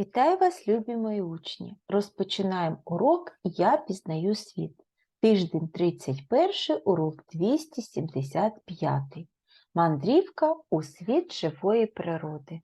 Вітаю вас, любі мої учні! Розпочинаємо урок Я пізнаю світ. Тиждень 31, урок 275. Мандрівка у світ живої природи.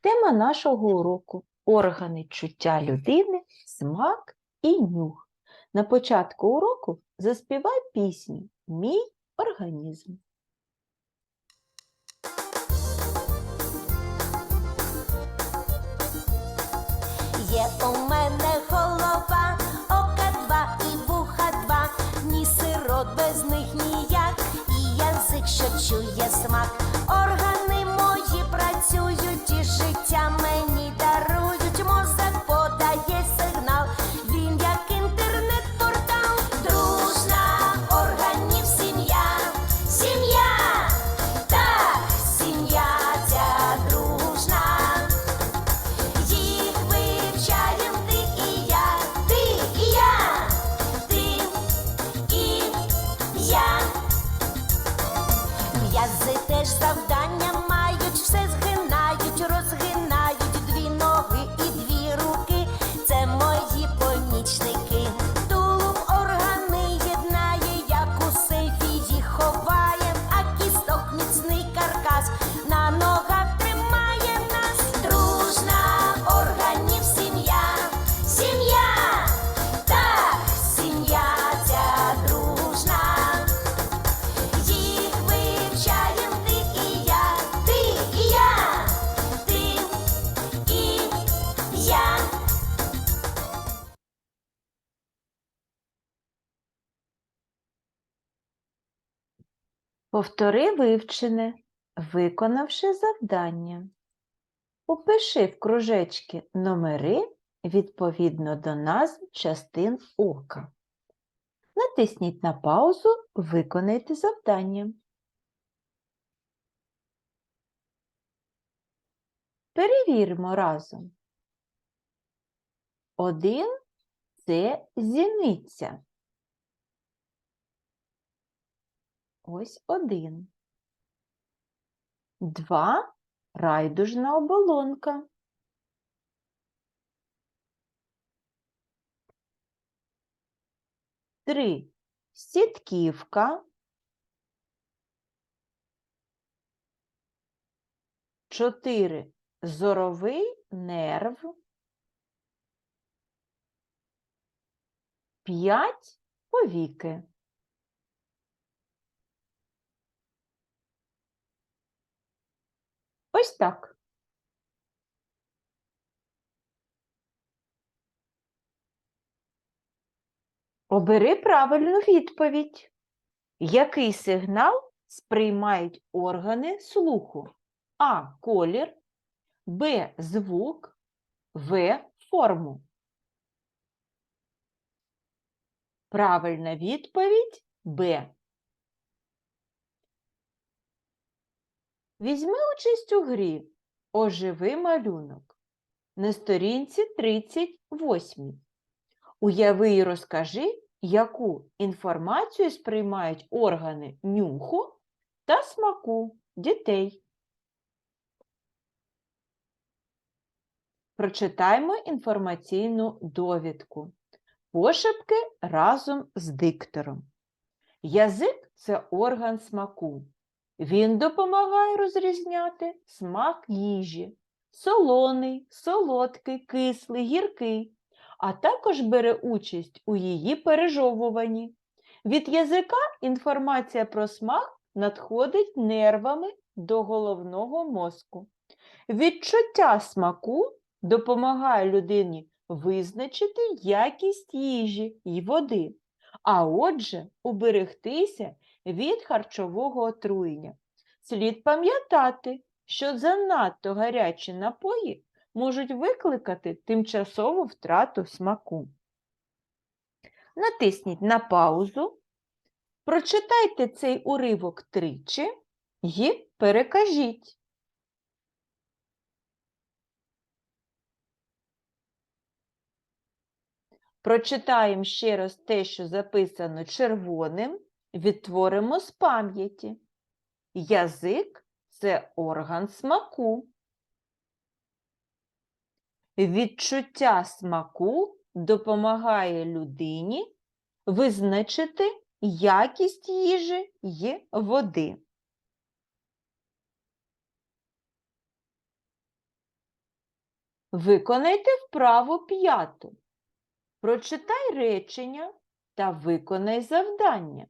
Тема нашого уроку органи чуття людини, смак і нюх. На початку уроку заспівай пісню Мій організм. Є у мене голова, ока два і вуха два, ні сирот без них ніяк, і язик, що чує смак. Органи мої працюють і життя мені Повтори вивчене, виконавши завдання. Упиши в кружечки номери відповідно до назв частин ока. Натисніть на паузу Виконайте завдання. Перевіримо разом. Один це зіниця. Ось один. Два райдужна оболонка. Три сітківка. Чотири зоровий нерв. П'ять повіки. Ось так. Обери правильну відповідь. Який сигнал сприймають органи слуху? А. Колір, Б. Звук, В. Форму. Правильна відповідь Б. Візьми участь у грі Оживи малюнок на сторінці 38. Уяви і розкажи, яку інформацію сприймають органи нюху та смаку дітей. Прочитаймо інформаційну довідку. Пошепки разом з диктором. Язик це орган смаку. Він допомагає розрізняти смак їжі, солоний, солодкий, кислий, гіркий, а також бере участь у її пережовуванні. Від язика інформація про смак надходить нервами до головного мозку. Відчуття смаку допомагає людині визначити якість їжі й води, а отже, уберегтися від харчового отруєння. Слід пам'ятати, що занадто гарячі напої можуть викликати тимчасову втрату смаку. Натисніть на паузу, прочитайте цей уривок тричі і перекажіть. Прочитаємо ще раз те, що записано червоним, відтворимо з пам'яті. Язик це орган смаку. Відчуття смаку допомагає людині визначити якість їжі й води. Виконайте вправу п'яту. Прочитай речення та виконай завдання.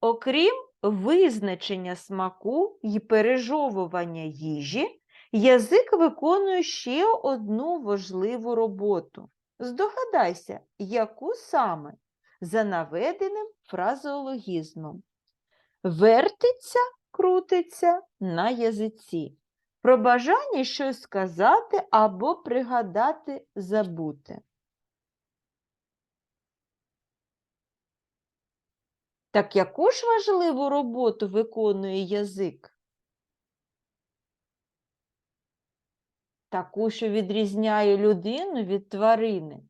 Окрім визначення смаку і пережовування їжі, язик виконує ще одну важливу роботу. Здогадайся, яку саме за наведеним фразеологізмом. Вертиться, крутиться на язиці. Про бажання щось сказати або пригадати забути. Так яку ж важливу роботу виконує язик? Таку, що відрізняє людину від тварини.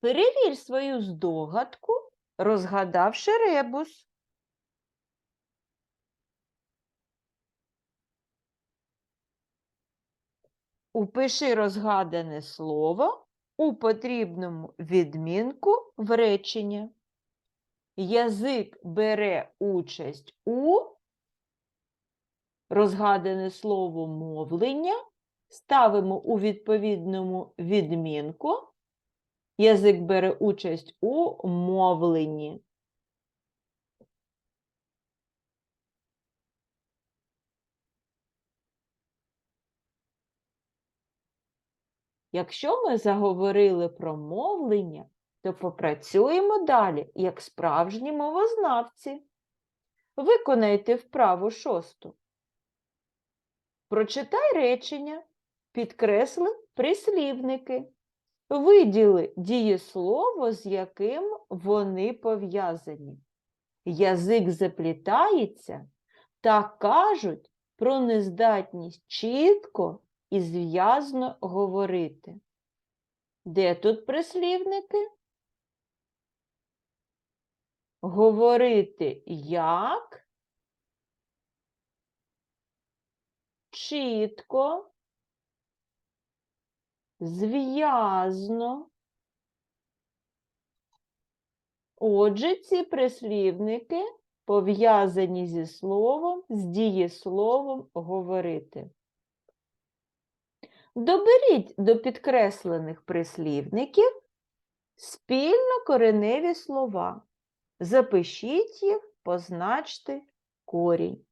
Перевір свою здогадку, розгадавши ребус. Упиши розгадане слово у потрібному відмінку в речення. Язик бере участь у розгадане слово мовлення, ставимо у відповідному відмінку. Язик бере участь у мовленні. Якщо ми заговорили про мовлення, то попрацюємо далі як справжні мовознавці. Виконайте вправу шосту. Прочитай речення, підкресли прислівники. Виділи дієслово, з яким вони пов'язані. Язик заплітається та кажуть про нездатність чітко і зв'язно говорити. Де тут прислівники? Говорити як чітко, зв'язно. Отже, ці прислівники пов'язані зі словом, з дієсловом говорити. Доберіть до підкреслених прислівників спільно кореневі слова. Запишіть їх, позначте корінь.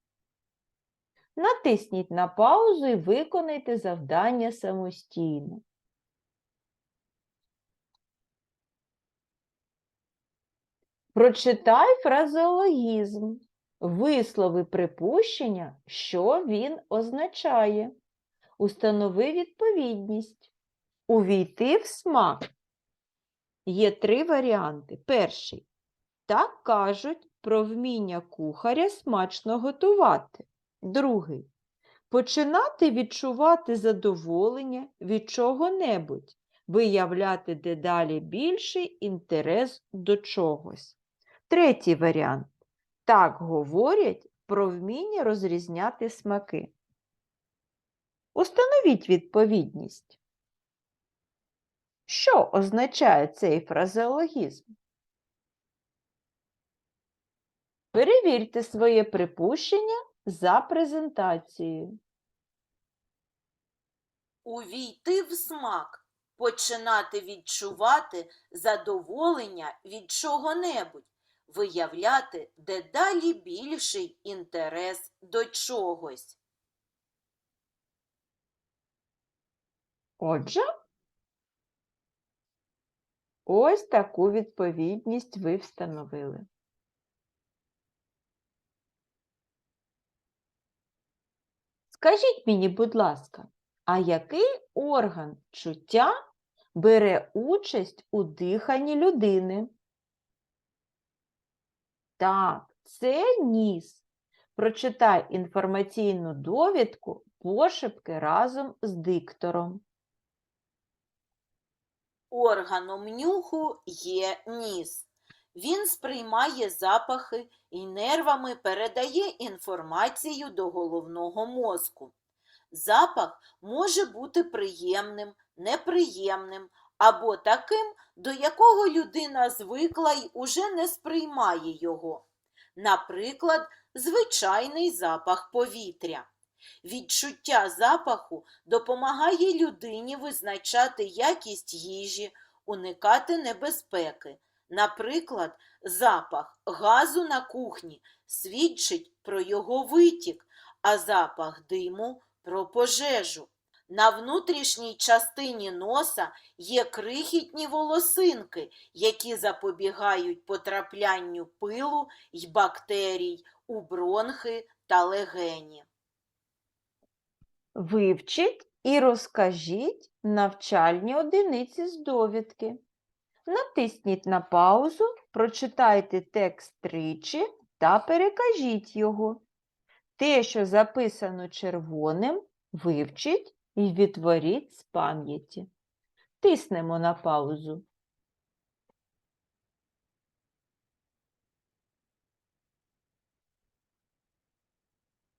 Натисніть на паузу і виконайте завдання самостійно. Прочитай фразеологізм, вислови припущення, що він означає. Установи відповідність. Увійти в смак. Є три варіанти. Перший. Так кажуть про вміння кухаря смачно готувати. Другий. Починати відчувати задоволення від чого-небудь, виявляти дедалі більший інтерес до чогось. Третій варіант. Так говорять про вміння розрізняти смаки. Установіть відповідність. Що означає цей фразеологізм? Перевірте своє припущення за презентацією. Увійти в смак, починати відчувати задоволення від чого-небудь, виявляти дедалі більший інтерес до чогось. Отже, ось таку відповідність ви встановили. Скажіть мені, будь ласка, а який орган чуття бере участь у диханні людини? Так, це ніс. Прочитай інформаційну довідку пошепки разом з диктором. Органом нюху є ніс. Він сприймає запахи і нервами передає інформацію до головного мозку. Запах може бути приємним, неприємним або таким, до якого людина звикла й уже не сприймає його. Наприклад, звичайний запах повітря. Відчуття запаху допомагає людині визначати якість їжі, уникати небезпеки. Наприклад, запах газу на кухні свідчить про його витік, а запах диму про пожежу. На внутрішній частині носа є крихітні волосинки, які запобігають потраплянню пилу й бактерій у бронхи та легені. Вивчіть і розкажіть навчальні одиниці з довідки. Натисніть на паузу, прочитайте текст тричі та перекажіть його. Те, що записано червоним, вивчіть і відтворіть з пам'яті. Тиснемо на паузу.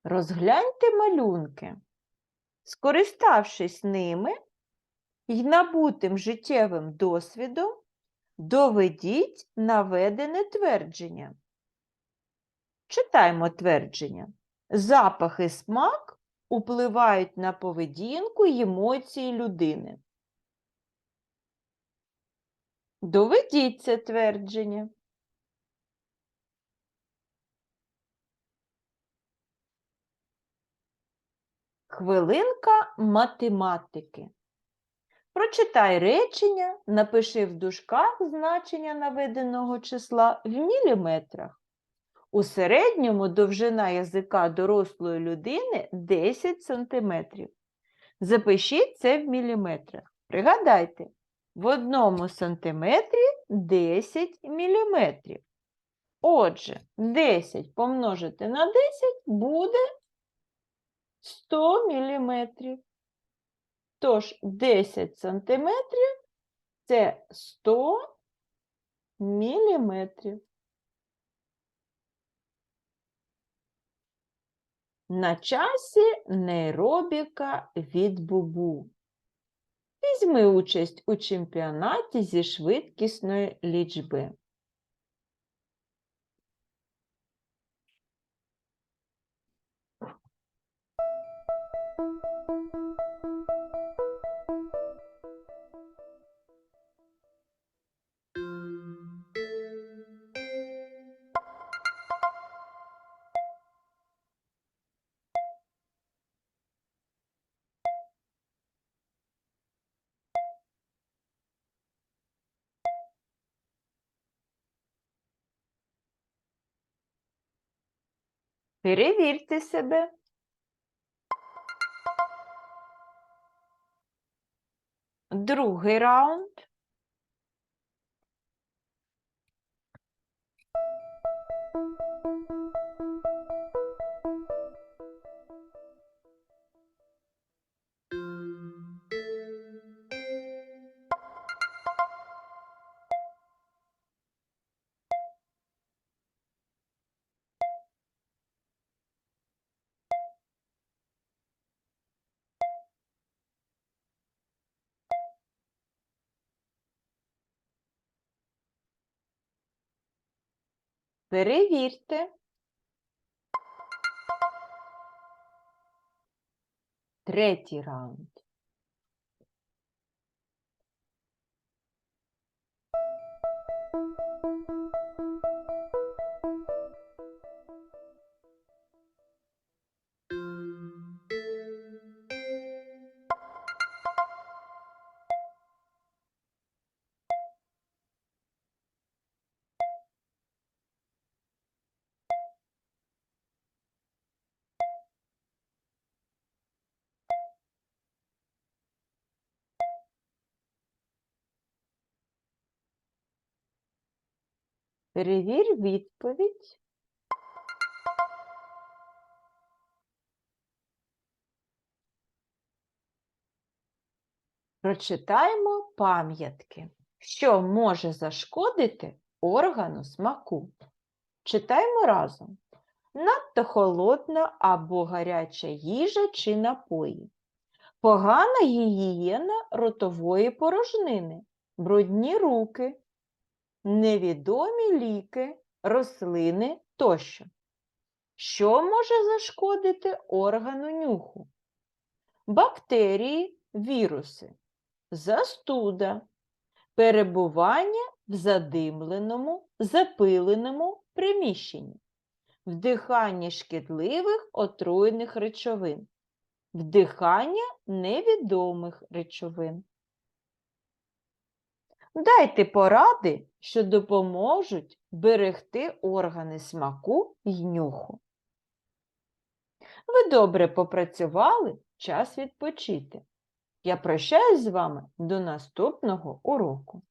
Розгляньте малюнки. Скориставшись ними і набутим життєвим досвідом, доведіть наведене твердження. Читаймо твердження. Запах і смак впливають на поведінку й емоції людини. Доведіть це твердження. Хвилинка математики. Прочитай речення, напиши в дужках значення наведеного числа в міліметрах. У середньому довжина язика дорослої людини 10 см. Запишіть це в міліметрах. Пригадайте, в одному сантиметрі 10 міліметрів. Отже, 10 помножити на 10 буде 100 міліметрів. Тож 10 сантиметрів це 100 міліметрів. На часі нейробіка від бубу. Візьми участь у чемпіонаті зі швидкісної лічби. Перевірте себе. Другий раунд. Перевірте. Третій раунд. Перевір відповідь. Прочитаємо пам'ятки, що може зашкодити органу смаку. Читаємо разом. надто холодна або гаряча їжа чи напої, погана гігієна ротової порожнини, брудні руки, невідомі ліки, рослини тощо. Що може зашкодити органу нюху? Бактерії, віруси, застуда, перебування в задимленому, запиленому приміщенні, вдихання шкідливих отруйних речовин, вдихання невідомих речовин. Дайте поради, що допоможуть берегти органи смаку й нюху. Ви добре попрацювали, час відпочити. Я прощаюсь з вами до наступного уроку.